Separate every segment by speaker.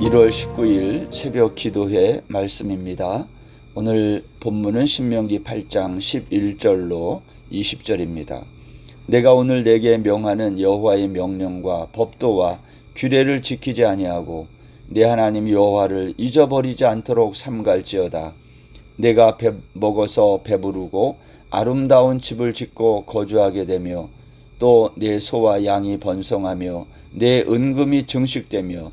Speaker 1: 1월 19일 새벽 기도회 말씀입니다. 오늘 본문은 신명기 8장 11절로 20절입니다. 내가 오늘 내게 명하는 여호와의 명령과 법도와 규례를 지키지 아니하고 내 하나님 여호와를 잊어버리지 않도록 삼갈지어다. 내가 배, 먹어서 배부르고 아름다운 집을 짓고 거주하게 되며 또 내 소와 양이 번성하며 내 은금이 증식되며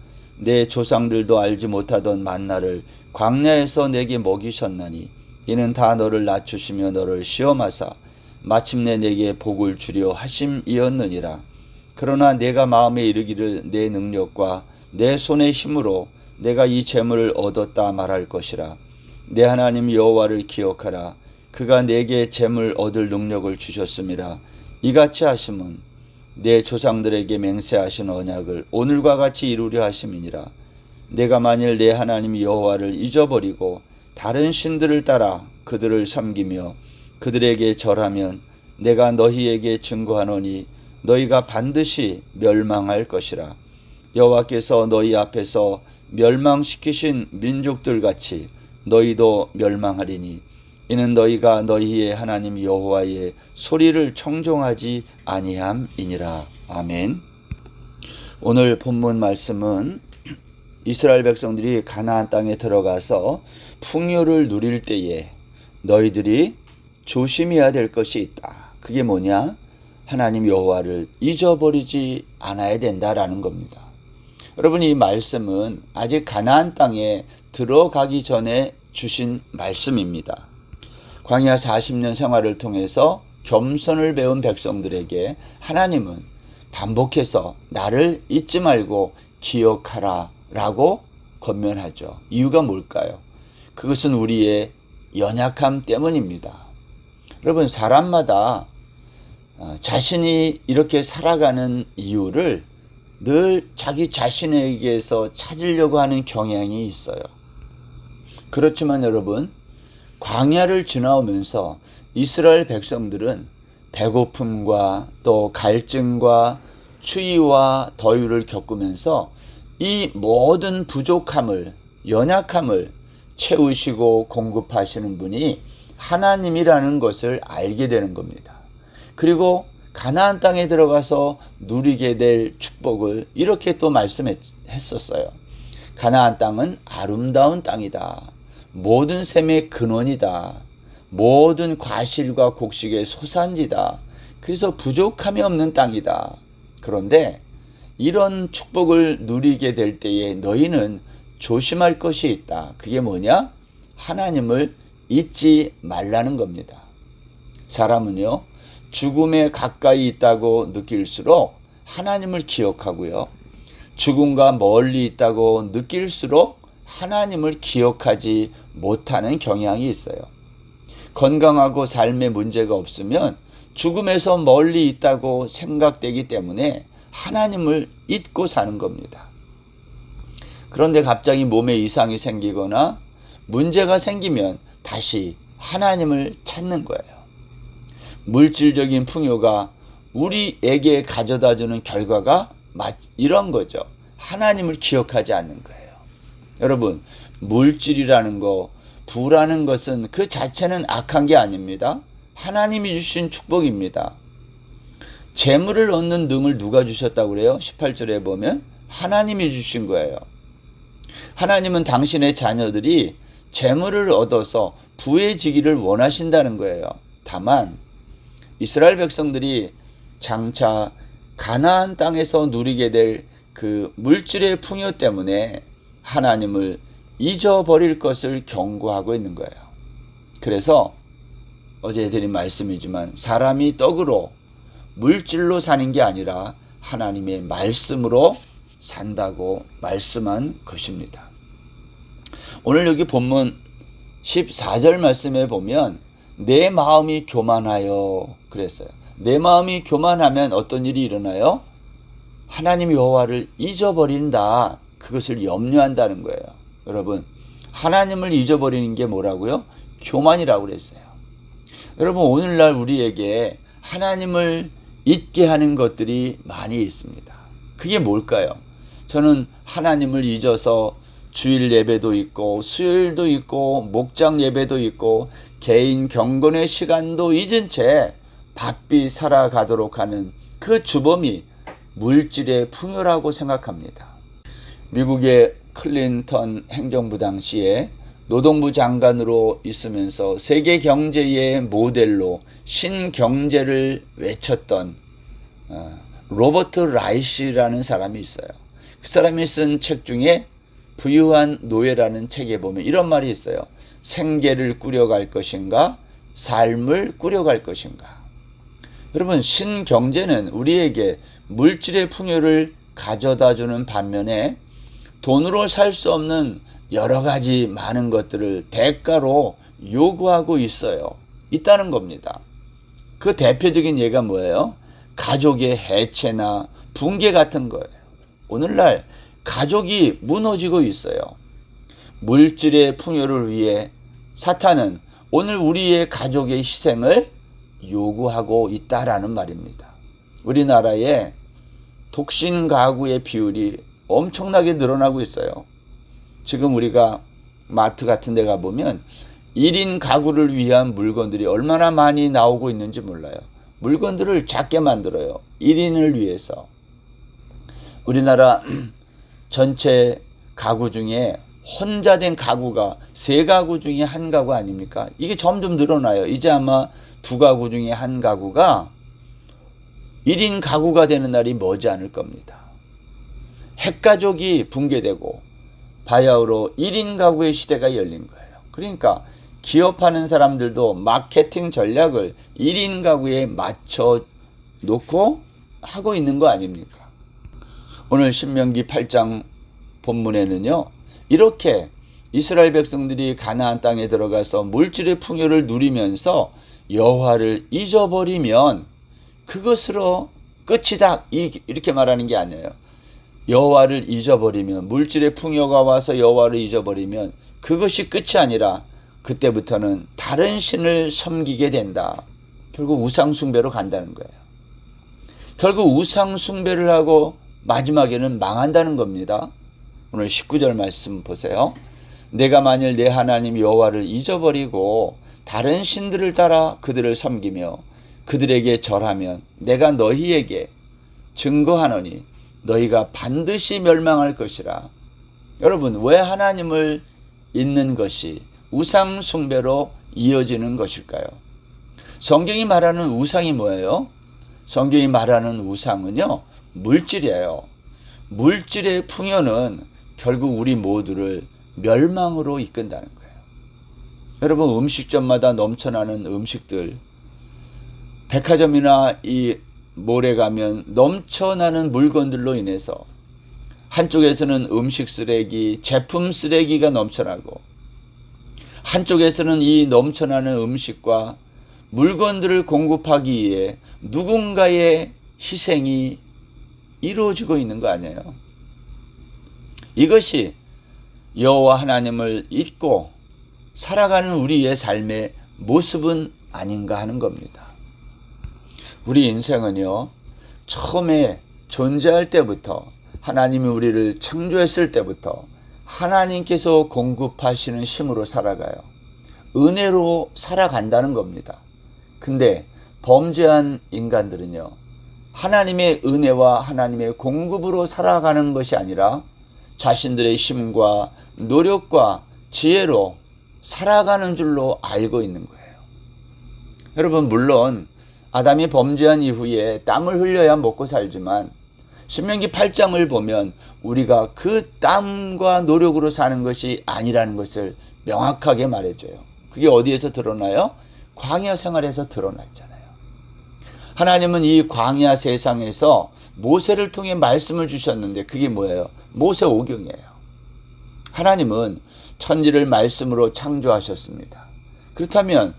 Speaker 1: 내 조상들도 알지 못하던 만나를 광야에서 내게 먹이셨나니 이는 다 너를 낮추시며 너를 시험하사 마침내 내게 복을 주려 하심이었느니라. 그러나 내가 마음에 이르기를 내 능력과 내 손의 힘으로 내가 이 재물을 얻었다 말할 것이라. 내 하나님 여호와를 기억하라. 그가 내게 재물 얻을 능력을 주셨음이라. 이같이 하심은 내 조상들에게 맹세하신 언약을 오늘과 같이 이루려 하심이니라. 내가 만일 내 하나님 여호와를 잊어버리고 다른 신들을 따라 그들을 섬기며 그들에게 절하면 내가 너희에게 증거하노니 너희가 반드시 멸망할 것이라. 여호와께서 너희 앞에서 멸망시키신 민족들 같이 너희도 멸망하리니 이는 너희가 너희의 하나님 여호와의 소리를 청종하지 아니함이니라. 아멘. 오늘 본문 말씀은 이스라엘 백성들이 가나안 땅에 들어가서 풍요를 누릴 때에 너희들이 조심해야 될 것이 있다. 그게 뭐냐? 하나님 여호와를 잊어버리지 않아야 된다라는 겁니다. 여러분 이 말씀은 아직 가나안 땅에 들어가기 전에 주신 말씀입니다. 광야 40년 생활을 통해서 겸손을 배운 백성들에게 하나님은 반복해서 나를 잊지 말고 기억하라 라고 권면하죠. 이유가 뭘까요? 그것은 우리의 연약함 때문입니다. 여러분, 사람마다 어, 자신이 이렇게 살아가는 이유를 늘 자기 자신에게서 찾으려고 하는 경향이 있어요. 그렇지만 여러분, 광야를 지나오면서 이스라엘 백성들은 배고픔과 또 갈증과 추위와 더위를 겪으면서 이 모든 부족함을, 연약함을 채우시고 공급하시는 분이 하나님이라는 것을 알게 되는 겁니다. 그리고 가나안 땅에 들어가서 누리게 될 축복을 이렇게 또 말씀했었어요. 가나안 땅은 아름다운 땅이다. 모든 샘의 근원이다. 모든 과실과 곡식의 소산지다. 그래서 부족함이 없는 땅이다. 그런데 이런 축복을 누리게 될 때에 너희는 조심할 것이 있다. 그게 뭐냐? 하나님을 잊지 말라는 겁니다. 사람은요, 죽음에 가까이 있다고 느낄수록 하나님을 기억하고요. 죽음과 멀리 있다고 느낄수록 하나님을 기억하지 못하는 경향이 있어요. 건강하고 삶에 문제가 없으면 죽음에서 멀리 있다고 생각되기 때문에 하나님을 잊고 사는 겁니다. 그런데 갑자기 몸에 이상이 생기거나 문제가 생기면 다시 하나님을 찾는 거예요. 물질적인 풍요가 우리에게 가져다 주는 결과가 이런 거죠. 하나님을 기억하지 않는 거예요. 여러분, 물질이라는 거, 부라는 것은 그 자체는 악한 게 아닙니다. 하나님이 주신 축복입니다. 재물을 얻는 능을 누가 주셨다고 그래요? 18절에 보면 하나님이 주신 거예요. 하나님은 당신의 자녀들이 재물을 얻어서 부해지기를 원하신다는 거예요. 다만 이스라엘 백성들이 장차 가나안 땅에서 누리게 될 그 물질의 풍요 때문에 하나님을 잊어버릴 것을 경고하고 있는 거예요. 그래서 어제 드린 말씀이지만 사람이 떡으로 물질로 사는 게 아니라 하나님의 말씀으로 산다고 말씀한 것입니다. 오늘 여기 본문 14절 말씀에 보면 내 마음이 교만하여 그랬어요. 내 마음이 교만하면 어떤 일이 일어나요? 하나님 여호와를 잊어버린다. 그것을 염려한다는 거예요. 여러분, 하나님을 잊어버리는 게 뭐라고요? 교만이라고 그랬어요. 여러분, 오늘날 우리에게 하나님을 잊게 하는 것들이 많이 있습니다. 그게 뭘까요? 저는 하나님을 잊어서 주일 예배도 있고 수요일도 있고 목장 예배도 있고 개인 경건의 시간도 잊은 채 바삐 살아가도록 하는 그 주범이 물질의 풍요라고 생각합니다. 미국의 클린턴 행정부 당시에 노동부 장관으로 있으면서 세계 경제의 모델로 신경제를 외쳤던 어, 로버트 라이시라는 사람이 있어요. 그 사람이 쓴 책 중에 부유한 노예라는 책에 보면 이런 말이 있어요. 생계를 꾸려갈 것인가, 삶을 꾸려갈 것인가. 여러분, 신경제는 우리에게 물질의 풍요를 가져다 주는 반면에 돈으로 살 수 없는 여러 가지 많은 것들을 대가로 요구하고 있어요. 있다는 겁니다. 그 대표적인 예가 뭐예요? 가족의 해체나 붕괴 같은 거예요. 오늘날 가족이 무너지고 있어요. 물질의 풍요를 위해 사탄은 오늘 우리의 가족의 희생을 요구하고 있다라는 말입니다. 우리나라에 독신 가구의 비율이 엄청나게 늘어나고 있어요. 지금 우리가 마트 같은 데 가보면 1인 가구를 위한 물건들이 얼마나 많이 나오고 있는지 몰라요. 물건들을 작게 만들어요. 1인을 위해서. 우리나라 전체 가구 중에 혼자 된 가구가 세 가구 중에 한 가구 아닙니까? 이게 점점 늘어나요. 이제 아마 두 가구 중에 한 가구가 1인 가구가 되는 날이 머지 않을 겁니다. 핵가족이 붕괴되고 바야흐로 1인 가구의 시대가 열린 거예요. 그러니까 기업하는 사람들도 마케팅 전략을 1인 가구에 맞춰 놓고 하고 있는 거 아닙니까? 오늘 신명기 8장 본문에는요. 이렇게 이스라엘 백성들이 가나안 땅에 들어가서 물질의 풍요를 누리면서 여호와를 잊어버리면 그것으로 끝이다 이렇게 말하는 게 아니에요. 여호와를 잊어버리면 물질의 풍요가 와서 여호와를 잊어버리면 그것이 끝이 아니라 그때부터는 다른 신을 섬기게 된다. 결국 우상 숭배로 간다는 거예요. 결국 우상 숭배를 하고 마지막에는 망한다는 겁니다. 오늘 19절 말씀 보세요. 내가 만일 내 하나님 여호와를 잊어버리고 다른 신들을 따라 그들을 섬기며 그들에게 절하면 내가 너희에게 증거하노니 너희가 반드시 멸망할 것이라. 여러분, 왜 하나님을 잊는 것이 우상 숭배로 이어지는 것일까요? 성경이 말하는 우상이 뭐예요? 성경이 말하는 우상은요, 물질이에요. 물질의 풍요는 결국 우리 모두를 멸망으로 이끈다는 거예요. 여러분, 음식점마다 넘쳐나는 음식들, 백화점이나 이 몰에 가면 넘쳐나는 물건들로 인해서 한쪽에서는 음식 쓰레기, 제품 쓰레기가 넘쳐나고 한쪽에서는 이 넘쳐나는 음식과 물건들을 공급하기 위해 누군가의 희생이 이루어지고 있는 거 아니에요? 이것이 여호와 하나님을 잊고 살아가는 우리의 삶의 모습은 아닌가 하는 겁니다. 우리 인생은요, 처음에 존재할 때부터 하나님이 우리를 창조했을 때부터 하나님께서 공급하시는 힘으로 살아가요. 은혜로 살아간다는 겁니다. 근데 범죄한 인간들은요, 하나님의 은혜와 하나님의 공급으로 살아가는 것이 아니라 자신들의 힘과 노력과 지혜로 살아가는 줄로 알고 있는 거예요. 여러분, 물론 아담이 범죄한 이후에 땀을 흘려야 먹고 살지만 신명기 8장을 보면 우리가 그 땀과 노력으로 사는 것이 아니라는 것을 명확하게 말해줘요. 그게 어디에서 드러나요? 광야 생활에서 드러났잖아요. 하나님은 이 광야 세상에서 모세를 통해 말씀을 주셨는데 그게 뭐예요? 모세 오경이에요. 하나님은 천지를 말씀으로 창조하셨습니다. 그렇다면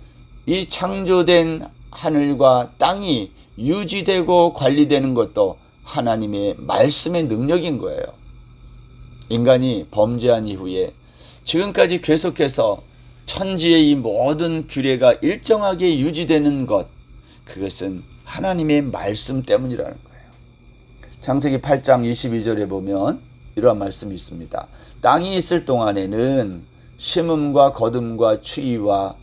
Speaker 1: 이 창조된 하늘과 땅이 유지되고 관리되는 것도 하나님의 말씀의 능력인 거예요. 인간이 범죄한 이후에 지금까지 계속해서 천지의 이 모든 규례가 일정하게 유지되는 것, 그것은 하나님의 말씀 때문이라는 거예요. 창세기 8장 22절에 보면 이러한 말씀이 있습니다. 땅이 있을 동안에는 심음과 거둠과 추위와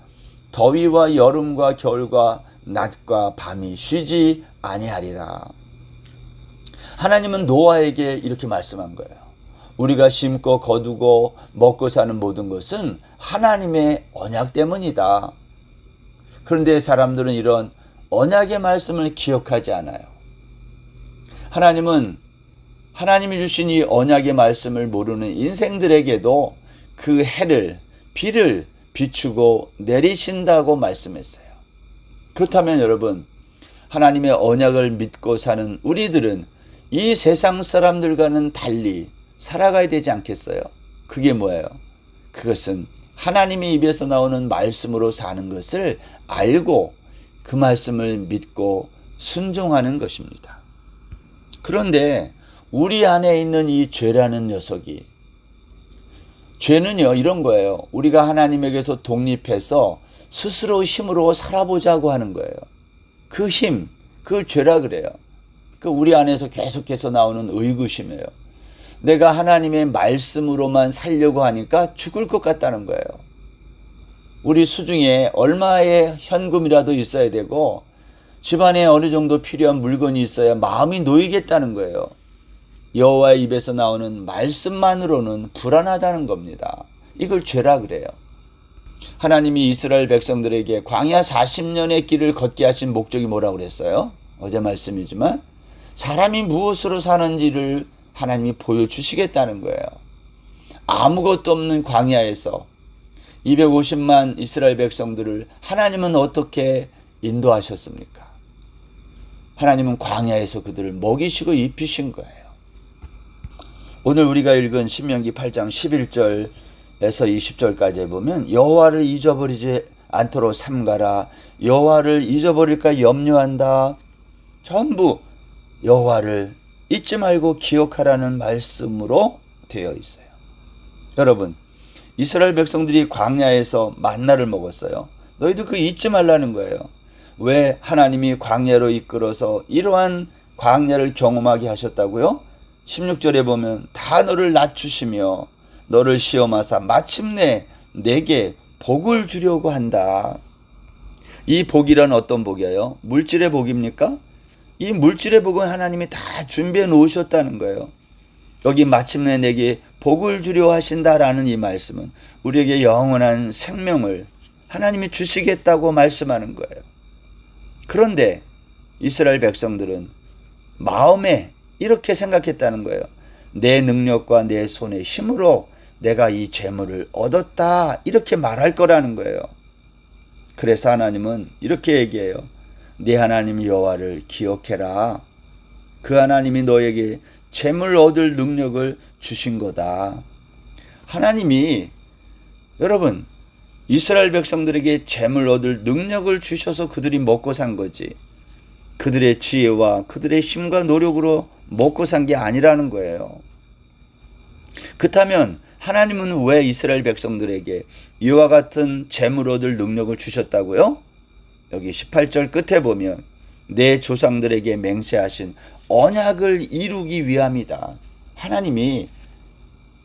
Speaker 1: 더위와 여름과 겨울과 낮과 밤이 쉬지 아니하리라. 하나님은 노아에게 이렇게 말씀한 거예요. 우리가 심고 거두고 먹고 사는 모든 것은 하나님의 언약 때문이다. 그런데 사람들은 이런 언약의 말씀을 기억하지 않아요. 하나님은 하나님이 주신 이 언약의 말씀을 모르는 인생들에게도 그 해를, 비를 비추고 내리신다고 말씀했어요. 그렇다면 여러분, 하나님의 언약을 믿고 사는 우리들은 이 세상 사람들과는 달리 살아가야 되지 않겠어요? 그게 뭐예요? 그것은 하나님의 입에서 나오는 말씀으로 사는 것을 알고 그 말씀을 믿고 순종하는 것입니다. 그런데 우리 안에 있는 이 죄라는 녀석이 죄는요 이런 거예요. 우리가 하나님에게서 독립해서 스스로 힘으로 살아보자고 하는 거예요. 그 힘, 그 죄라 그래요. 그 우리 안에서 계속해서 나오는 의구심이에요. 내가 하나님의 말씀으로만 살려고 하니까 죽을 것 같다는 거예요. 우리 수중에 얼마의 현금이라도 있어야 되고 집안에 어느 정도 필요한 물건이 있어야 마음이 놓이겠다는 거예요. 여호와의 입에서 나오는 말씀만으로는 불안하다는 겁니다. 이걸 죄라 그래요. 하나님이 이스라엘 백성들에게 광야 40년의 길을 걷게 하신 목적이 뭐라고 그랬어요? 어제 말씀이지만 사람이 무엇으로 사는지를 하나님이 보여주시겠다는 거예요. 아무것도 없는 광야에서 250만 이스라엘 백성들을 하나님은 어떻게 인도하셨습니까? 하나님은 광야에서 그들을 먹이시고 입히신 거예요. 오늘 우리가 읽은 신명기 8장 11절에서 20절까지 보면 여호와를 잊어버리지 않도록 삼가라 여호와를 잊어버릴까 염려한다. 전부 여호와를 잊지 말고 기억하라는 말씀으로 되어 있어요. 여러분, 이스라엘 백성들이 광야에서 만나를 먹었어요. 너희도 그 잊지 말라는 거예요. 왜 하나님이 광야로 이끌어서 이러한 광야를 경험하게 하셨다고요? 16절에 보면 다 너를 낮추시며 너를 시험하사 마침내 내게 복을 주려고 한다. 이 복이란 어떤 복이에요? 물질의 복입니까? 이 물질의 복은 하나님이 다 준비해 놓으셨다는 거예요. 여기 마침내 내게 복을 주려 하신다라는 이 말씀은 우리에게 영원한 생명을 하나님이 주시겠다고 말씀하는 거예요. 그런데 이스라엘 백성들은 마음에 이렇게 생각했다는 거예요. 내 능력과 내 손의 힘으로 내가 이 재물을 얻었다. 이렇게 말할 거라는 거예요. 그래서 하나님은 이렇게 얘기해요. 네 하나님 여호와를 기억해라. 그 하나님이 너에게 재물 얻을 능력을 주신 거다. 하나님이 여러분 이스라엘 백성들에게 재물 얻을 능력을 주셔서 그들이 먹고 산 거지. 그들의 지혜와 그들의 힘과 노력으로 먹고 산 게 아니라는 거예요. 그렇다면 하나님은 왜 이스라엘 백성들에게 이와 같은 재물 얻을 능력을 주셨다고요? 여기 18절 끝에 보면 내 조상들에게 맹세하신 언약을 이루기 위함이다. 하나님이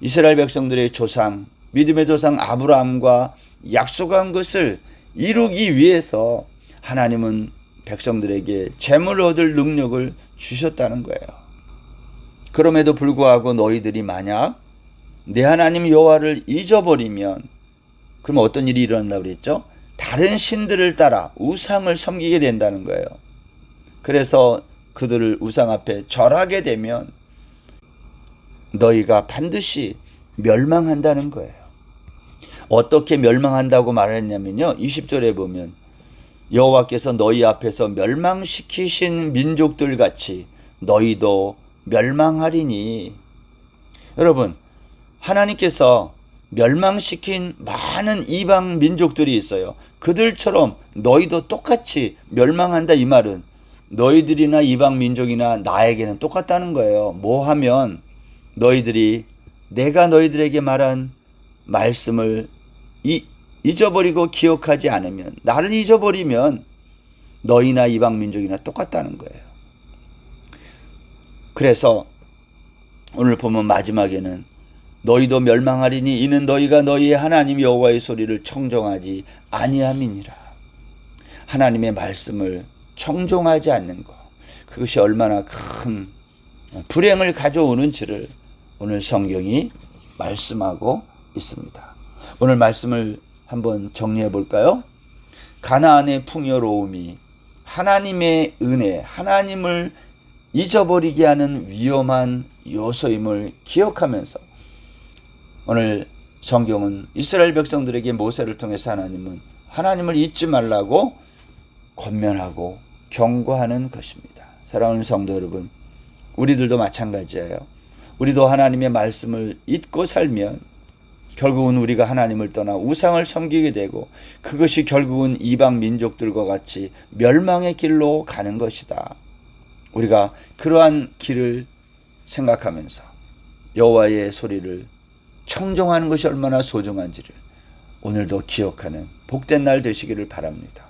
Speaker 1: 이스라엘 백성들의 조상, 믿음의 조상 아브라함과 약속한 것을 이루기 위해서 하나님은 백성들에게 재물 얻을 능력을 주셨다는 거예요. 그럼에도 불구하고 너희들이 만약 내 하나님 여호와를 잊어버리면 그럼 어떤 일이 일어난다고 그랬죠? 다른 신들을 따라 우상을 섬기게 된다는 거예요. 그래서 그들을 우상 앞에 절하게 되면 너희가 반드시 멸망한다는 거예요. 어떻게 멸망한다고 말했냐면요. 20절에 보면 여호와께서 너희 앞에서 멸망시키신 민족들 같이 너희도 멸망하리니 여러분 하나님께서 멸망시킨 많은 이방 민족들이 있어요. 그들처럼 너희도 똑같이 멸망한다 이 말은 너희들이나 이방 민족이나 나에게는 똑같다는 거예요. 뭐 하면 너희들이 내가 너희들에게 말한 말씀을 이, 잊어버리고 기억하지 않으면 나를 잊어버리면 너희나 이방 민족이나 똑같다는 거예요. 그래서 오늘 보면 마지막에는 너희도 멸망하리니 이는 너희가 너희의 하나님 여호와의 소리를 청종하지 아니함이니라. 하나님의 말씀을 청종하지 않는 것 그것이 얼마나 큰 불행을 가져오는지를 오늘 성경이 말씀하고 있습니다. 오늘 말씀을 한번 정리해 볼까요? 가나안의 풍요로움이 하나님의 은혜, 하나님을 잊어버리게 하는 위험한 요소임을 기억하면서 오늘 성경은 이스라엘 백성들에게 모세를 통해서 하나님은 하나님을 잊지 말라고 권면하고 경고하는 것입니다. 사랑하는 성도 여러분, 우리들도 마찬가지예요. 우리도 하나님의 말씀을 잊고 살면 결국은 우리가 하나님을 떠나 우상을 섬기게 되고 그것이 결국은 이방 민족들과 같이 멸망의 길로 가는 것이다. 우리가 그러한 길을 생각하면서 여호와의 소리를 청정하는 것이 얼마나 소중한지를 오늘도 기억하는 복된 날 되시기를 바랍니다.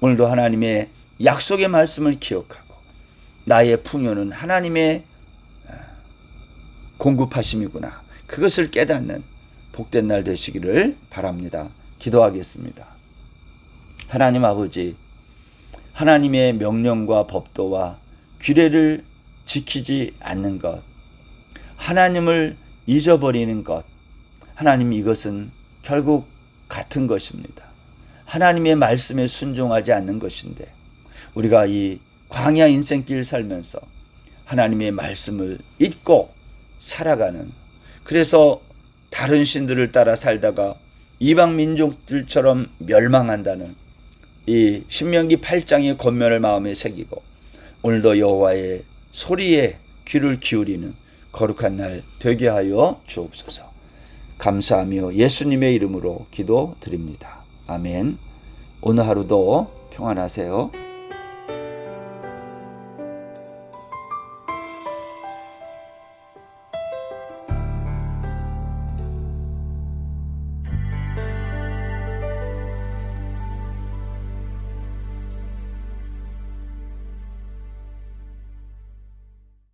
Speaker 1: 오늘도 하나님의 약속의 말씀을 기억하고 나의 풍요는 하나님의 아, 공급하심이구나. 그것을 깨닫는 복된 날 되시기를 바랍니다. 기도하겠습니다. 하나님 아버지, 하나님의 명령과 법도와 규례를 지키지 않는 것, 하나님을 잊어버리는 것, 하나님 이것은 결국 같은 것입니다. 하나님의 말씀에 순종하지 않는 것인데, 우리가 이 광야 인생길 살면서 하나님의 말씀을 잊고 살아가는, 그래서 다른 신들을 따라 살다가 이방 민족들처럼 멸망한다는 이 신명기 8장의 권면을 마음에 새기고 오늘도 여호와의 소리에 귀를 기울이는 거룩한 날 되게 하여 주옵소서. 감사하며 예수님의 이름으로 기도드립니다. 아멘. 오늘 하루도 평안하세요.